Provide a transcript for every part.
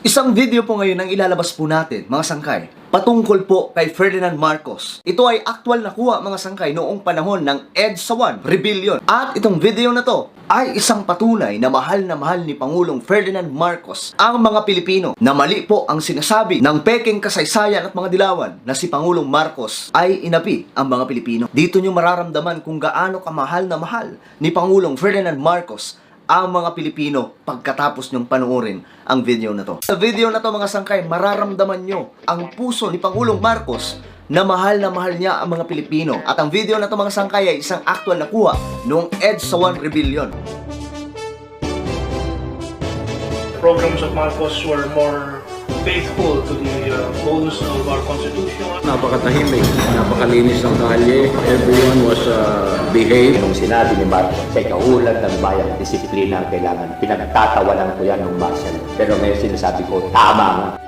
Isang video po ngayon ang ilalabas po natin, mga sangkay. Patungkol po kay Ferdinand Marcos. Ito ay aktual na kuha mga sangkay noong panahon ng EDSA 1 Rebellion. At itong video na to ay isang patunay na mahal na mahal ni Pangulong Ferdinand Marcos ang mga Pilipino na mali po ang sinasabi ng peking kasaysayan at mga dilawan na si Pangulong Marcos ay inapi ang mga Pilipino. Dito nyo mararamdaman kung gaano kamahal na mahal ni Pangulong Ferdinand Marcos ang mga Pilipino pagkatapos nyong panuorin ang video na to. Sa video na to mga sangkay, mararamdaman nyo ang puso ni Pangulong Marcos na mahal na mahal niya ang mga Pilipino. At ang video na to mga sangkay ay isang actual na kuha noong EDSA 1 Rebellion. programs of Marcos were more faithful to the uh, goals of our constitution. Napakatahimik, napakalinis ng kalye. Everyone was uh, behaved. Nung sinabi ni Marcos, sa ikahulan ng bayang disiplina ang kailangan, pinagtatawanan ko yan ng Marcel. Pero ngayon sinasabi ko, tama nga.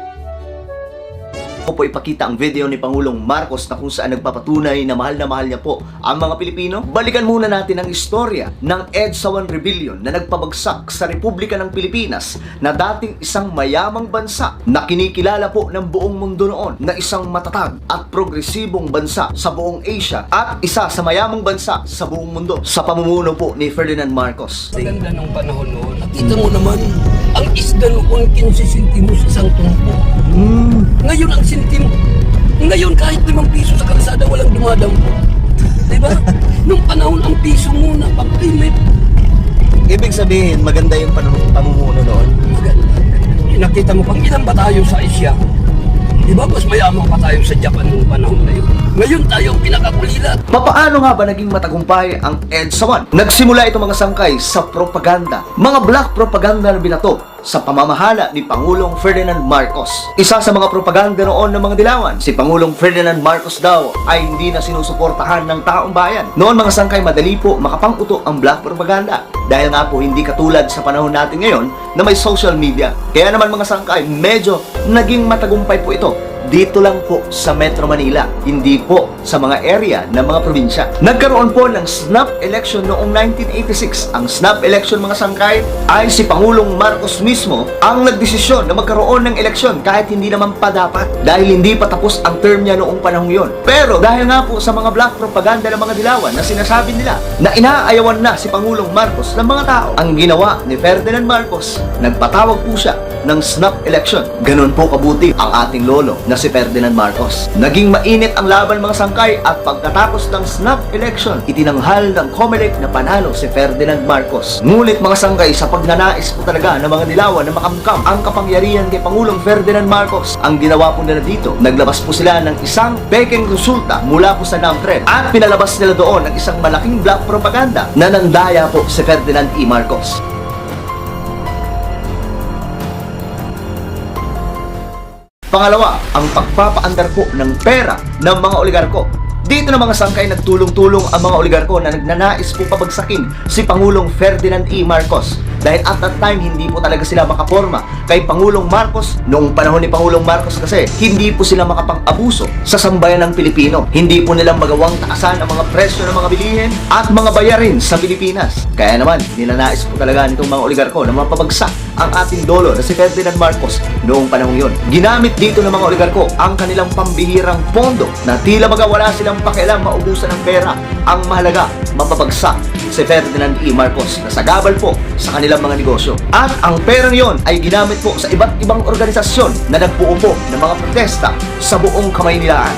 Ako po ipakita ang video ni Pangulong Marcos na kung saan nagpapatunay na mahal na mahal niya po ang mga Pilipino. Balikan muna natin ang istorya ng EDSA 1 Rebellion na nagpabagsak sa Republika ng Pilipinas na dating isang mayamang bansa na kinikilala po ng buong mundo noon na isang matatag at progresibong bansa sa buong Asia at isa sa mayamang bansa sa buong mundo sa pamumuno po ni Ferdinand Marcos. Maganda ng panahon noon. Nakita mo naman, ang isda noon 15 sentimos isang tumpo. Ngayon ang sentimo. Ngayon kahit limang piso sa kalsada walang dumadampo. Diba? Nung panahon ang piso muna, pag-limit. Ibig sabihin, maganda yung panu- pamumuno noon. Maganda. Nakita mo, pang ilan ba tayo sa Asia? Diba mas mayaman pa tayo sa Japan nung panahon na yun? Ngayon tayo ang pinakakulilat. Papaano nga ba naging matagumpay ang EDSA 1? Nagsimula ito mga sangkay sa propaganda. Mga black propaganda na binato sa pamamahala ni Pangulong Ferdinand Marcos. Isa sa mga propaganda noon ng mga dilawan, si Pangulong Ferdinand Marcos daw ay hindi na sinusuportahan ng taong bayan. Noon mga sangkay madali po makapanguto ang black propaganda dahil nga po hindi katulad sa panahon natin ngayon na may social media. Kaya naman mga sangkay, medyo naging matagumpay po ito dito lang po sa Metro Manila, hindi po sa mga area ng mga probinsya. Nagkaroon po ng snap election noong 1986. Ang snap election mga sangkay ay si Pangulong Marcos mismo ang nagdesisyon na magkaroon ng eleksyon kahit hindi naman pa dapat dahil hindi pa tapos ang term niya noong panahong yon. Pero dahil nga po sa mga black propaganda ng mga dilawan na sinasabi nila na inaayawan na si Pangulong Marcos ng mga tao, ang ginawa ni Ferdinand Marcos, nagpatawag po siya ng snap election. Ganon po kabuti ang ating lolo na si Ferdinand Marcos. Naging mainit ang laban mga sangkay at pagkatapos ng snap election, itinanghal ng COMELEC na panalo si Ferdinand Marcos. Ngunit mga sangkay, sa pagnanais po talaga ng mga dilawan na makamkam ang kapangyarihan kay Pangulong Ferdinand Marcos, ang ginawa po nila dito, naglabas po sila ng isang peking resulta mula po sa NAMTRED at pinalabas nila doon ang isang malaking black propaganda na nandaya po si Ferdinand E. Marcos. Pangalawa, ang pagpapaandar po ng pera ng mga oligarko. Dito na mga sangkay nagtulong-tulong ang mga oligarko na nagnanais po pabagsakin si Pangulong Ferdinand E. Marcos. Dahil at that time, hindi po talaga sila makaporma kay Pangulong Marcos. Noong panahon ni Pangulong Marcos kasi, hindi po sila makapang-abuso sa sambayan ng Pilipino. Hindi po nila magawang taasan ang mga presyo ng mga bilihin at mga bayarin sa Pilipinas. Kaya naman, nilanais po talaga nitong mga oligarko na mapabagsak ang ating dolo na si Ferdinand Marcos noong panahon yon. Ginamit dito ng mga oligarko ang kanilang pambihirang pondo na tila baga wala silang pakialam maubusan ng pera. Ang mahalaga, mapabagsak si Ferdinand E. Marcos na sagabal po sa kanilang mga negosyo. At ang perang yon ay ginamit po sa iba't ibang organisasyon na nagbuo po ng mga protesta sa buong Kamaynilaan.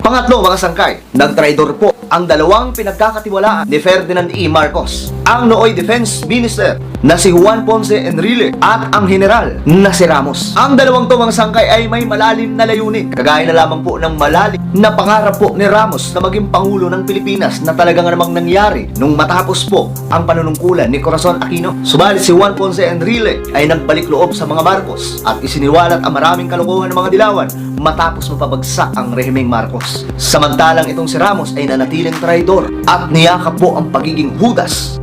Pangatlo, mga sangkay, nagtraidor po ang dalawang pinagkakatiwalaan ni Ferdinand E. Marcos. Ang nooy Defense Minister na si Juan Ponce Enrile at ang General na si Ramos. Ang dalawang mga sangkay ay may malalim na layunin. Kagaya na lamang po ng malalim na pangarap po ni Ramos na maging Pangulo ng Pilipinas na talagang namang nangyari nung matapos po ang panunungkulan ni Corazon Aquino. Subalit si Juan Ponce Enrile ay nagbalik loob sa mga Marcos at isiniwalat ang maraming kalokohan ng mga dilawan matapos mapabagsak ang rehimeng Marcos. Samantalang itong si Ramos ay nanatiling traidor at niyakap po ang pagiging Judas.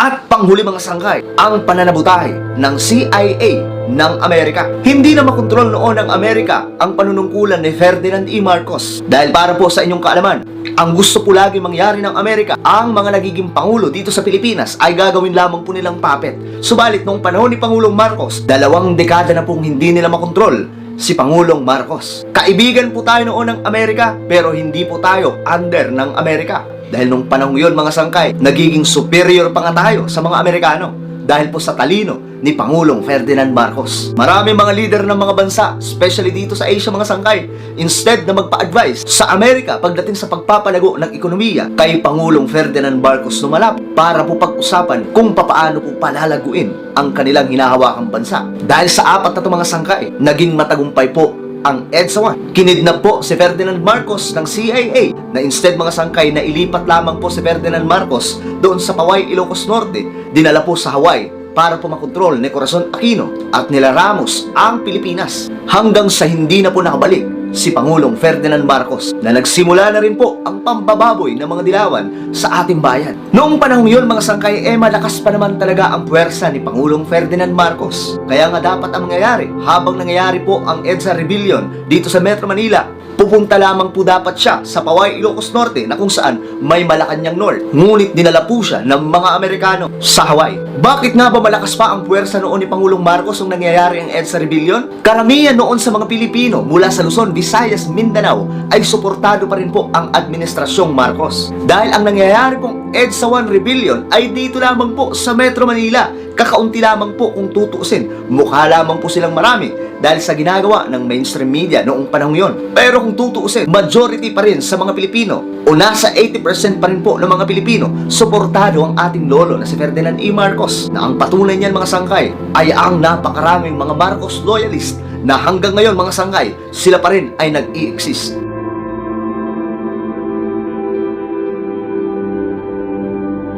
At panghuli mga sangkay, ang pananabutahe ng CIA ng Amerika. Hindi na makontrol noon ng Amerika ang panunungkulan ni Ferdinand E. Marcos. Dahil para po sa inyong kaalaman, ang gusto po lagi mangyari ng Amerika, ang mga nagiging pangulo dito sa Pilipinas ay gagawin lamang po nilang puppet. Subalit noong panahon ni Pangulong Marcos, dalawang dekada na pong hindi nila makontrol si Pangulong Marcos. Kaibigan po tayo noon ng Amerika, pero hindi po tayo under ng Amerika. Dahil nung panahon yun mga sangkay, nagiging superior pa nga tayo sa mga Amerikano dahil po sa talino ni Pangulong Ferdinand Marcos. Maraming mga leader ng mga bansa, especially dito sa Asia mga sangkay, instead na magpa-advise sa Amerika pagdating sa pagpapalago ng ekonomiya kay Pangulong Ferdinand Marcos lumalap para po pag-usapan kung papaano po palalaguin ang kanilang hinahawakang bansa. Dahil sa apat na mga sangkay, naging matagumpay po ang EDSA 1. Kinidnap po si Ferdinand Marcos ng CIA na instead mga sangkay na ilipat lamang po si Ferdinand Marcos doon sa Paway, Ilocos Norte, dinala po sa Hawaii para po makontrol ni Corazon Aquino at nila Ramos ang Pilipinas. Hanggang sa hindi na po nakabalik si Pangulong Ferdinand Marcos na nagsimula na rin po ang pambababoy ng mga dilawan sa ating bayan. Noong panahon yun mga sangkay, eh malakas pa naman talaga ang puwersa ni Pangulong Ferdinand Marcos. Kaya nga dapat ang mangyayari habang nangyayari po ang EDSA Rebellion dito sa Metro Manila, pupunta lamang po dapat siya sa Paway, Ilocos Norte na kung saan may Malacanang North. Ngunit dinala po siya ng mga Amerikano sa Hawaii. Bakit nga ba malakas pa ang puwersa noon ni Pangulong Marcos nung nangyayari ang EDSA Rebellion? Karamihan noon sa mga Pilipino mula sa Luzon, Visayas, Mindanao ay suportado pa rin po ang administrasyong Marcos. Dahil ang nangyayari pong EDSA 1 Rebellion ay dito lamang po sa Metro Manila. Kakaunti lamang po kung tutuusin. Mukha lamang po silang marami dahil sa ginagawa ng mainstream media noong panahon yon. Pero kung tutuusin, majority pa rin sa mga Pilipino o nasa 80% pa rin po ng mga Pilipino, suportado ang ating lolo na si Ferdinand E. Marcos na ang patunay niyan mga sangkay ay ang napakaraming mga Marcos loyalist na hanggang ngayon mga sangkay, sila pa rin ay nag-i-exist.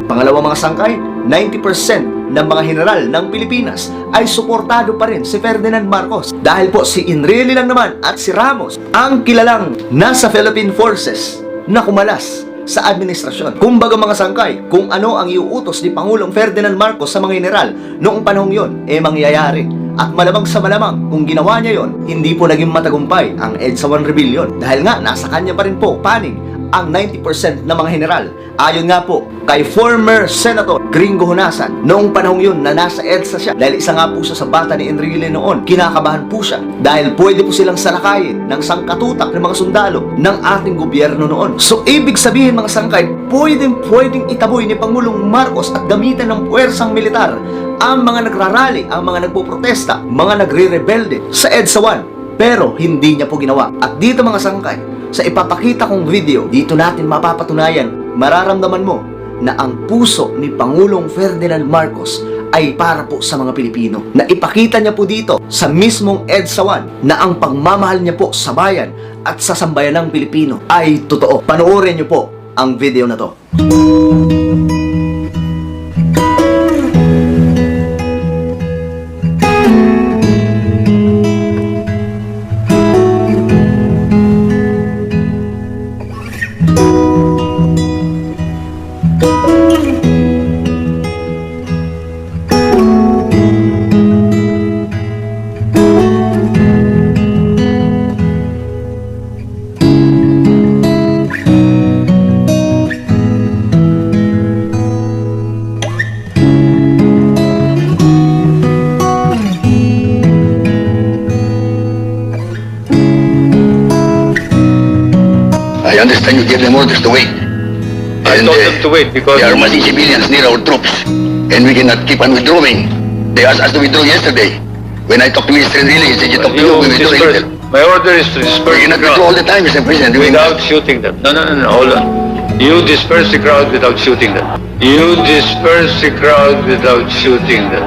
Pangalawa mga sangkay, 90% ng mga general ng Pilipinas ay suportado pa rin si Ferdinand Marcos dahil po si Enrile lang naman at si Ramos ang kilalang nasa Philippine Forces na kumalas sa administrasyon. Kumbaga mga sangkay, kung ano ang iuutos ni Pangulong Ferdinand Marcos sa mga general noong panahong yon, eh mangyayari. At malamang sa malamang, kung ginawa niya yon, hindi po naging matagumpay ang EDSA 1 Rebellion. Dahil nga, nasa kanya pa rin po panig ang 90% ng mga general. Ayon nga po kay former Senator Gringo Honasan, noong panahong yun na nasa EDSA siya, dahil isa nga po siya sa bata ni Enrile noon, kinakabahan po siya dahil pwede po silang salakayin ng sangkatutak ng mga sundalo ng ating gobyerno noon. So ibig sabihin mga sangkay, pwedeng pwedeng itaboy ni Pangulong Marcos at gamitan ng puwersang militar ang mga nagrarally, ang mga nagpoprotesta, mga nagre-rebelde sa EDSA 1. Pero hindi niya po ginawa. At dito mga sangkay, sa ipapakita kong video, dito natin mapapatunayan, mararamdaman mo na ang puso ni Pangulong Ferdinand Marcos ay para po sa mga Pilipino. Na ipakita niya po dito sa mismong EDSA 1 na ang pagmamahal niya po sa bayan at sa sambayanang Pilipino ay totoo. Panoorin niyo po ang video na to. Understand you gave them orders to wait. I And, told uh, them to wait because There are many civilians near our troops, and we cannot keep on withdrawing. They asked us to withdraw yesterday. When I talked to Mr. Riley, he said you talk to you, we withdraw. My order is to disperse We the cannot withdraw all crowd the time, Mr. President. We without shooting them. No, no, no, no, hold on. You disperse the crowd without shooting them. You disperse the crowd without shooting them.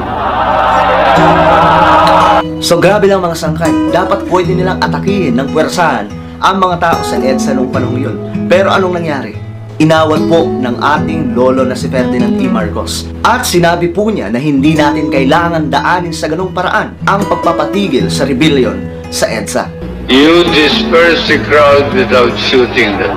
So grabe lang mga sangkay. Dapat pwede nilang atakihin ng puwersahan ang mga tao sa EDSA noong panahon yun. Pero anong nangyari? Inawal po ng ating lolo na si Ferdinand E. Marcos. At sinabi po niya na hindi natin kailangan daanin sa ganong paraan ang pagpapatigil sa rebellion sa EDSA. You disperse the crowd without shooting them.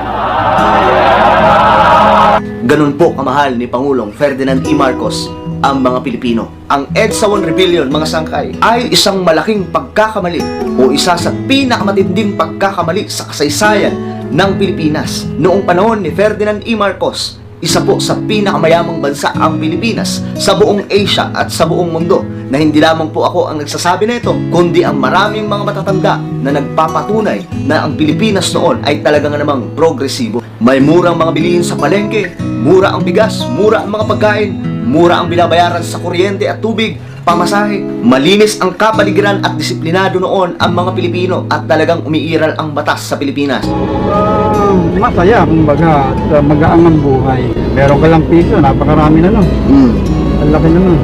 Ganun po kamahal ni Pangulong Ferdinand E. Marcos ang mga Pilipino. Ang EDSA 1 Rebellion, mga sangkay, ay isang malaking pagkakamali o isa sa pinakamatinding pagkakamali sa kasaysayan ng Pilipinas. Noong panahon ni Ferdinand E. Marcos, isa po sa pinakamayamang bansa ang Pilipinas sa buong Asia at sa buong mundo na hindi lamang po ako ang nagsasabi na ito kundi ang maraming mga matatanda na nagpapatunay na ang Pilipinas noon ay talaga nga namang progresibo. May murang mga bilihin sa palengke, mura ang bigas, mura ang mga pagkain, mura ang binabayaran sa kuryente at tubig, pamasahe. Malinis ang kapaligiran at disiplinado noon ang mga Pilipino at talagang umiiral ang batas sa Pilipinas. Ah, masaya, kumbaga, at uh, magaang ang buhay. Meron ka lang piso, napakarami na no. Mm. Ang laki naman.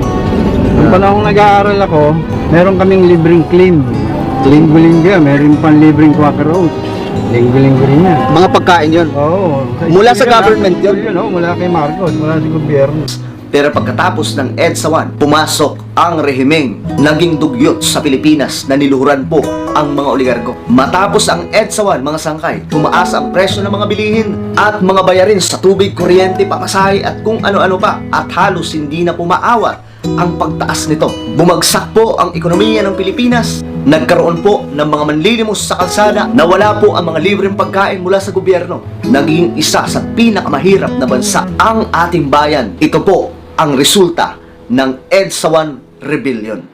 Nung panahon nag-aaral ako, meron kaming libreng clean. Linggo-linggo meron pang libreng quaker oats. Linggo-linggo rin yan. Mga pagkain yon. Oo. Mula sa yun, government yun? Yun, oh, mula kay Marcos, mula sa gobyerno. Pero pagkatapos ng EDSA 1, pumasok ang rehimeng naging dugyot sa Pilipinas na niluhuran po ang mga oligarko. Matapos ang EDSA 1, mga sangkay, tumaas ang presyo ng mga bilihin at mga bayarin sa tubig, kuryente, pamasahe at kung ano-ano pa at halos hindi na pumaawat ang pagtaas nito. Bumagsak po ang ekonomiya ng Pilipinas. Nagkaroon po ng mga manlilimos sa kalsada na wala po ang mga libreng pagkain mula sa gobyerno. Naging isa sa pinakamahirap na bansa ang ating bayan. Ito po ang resulta ng EDSA 1 Rebellion.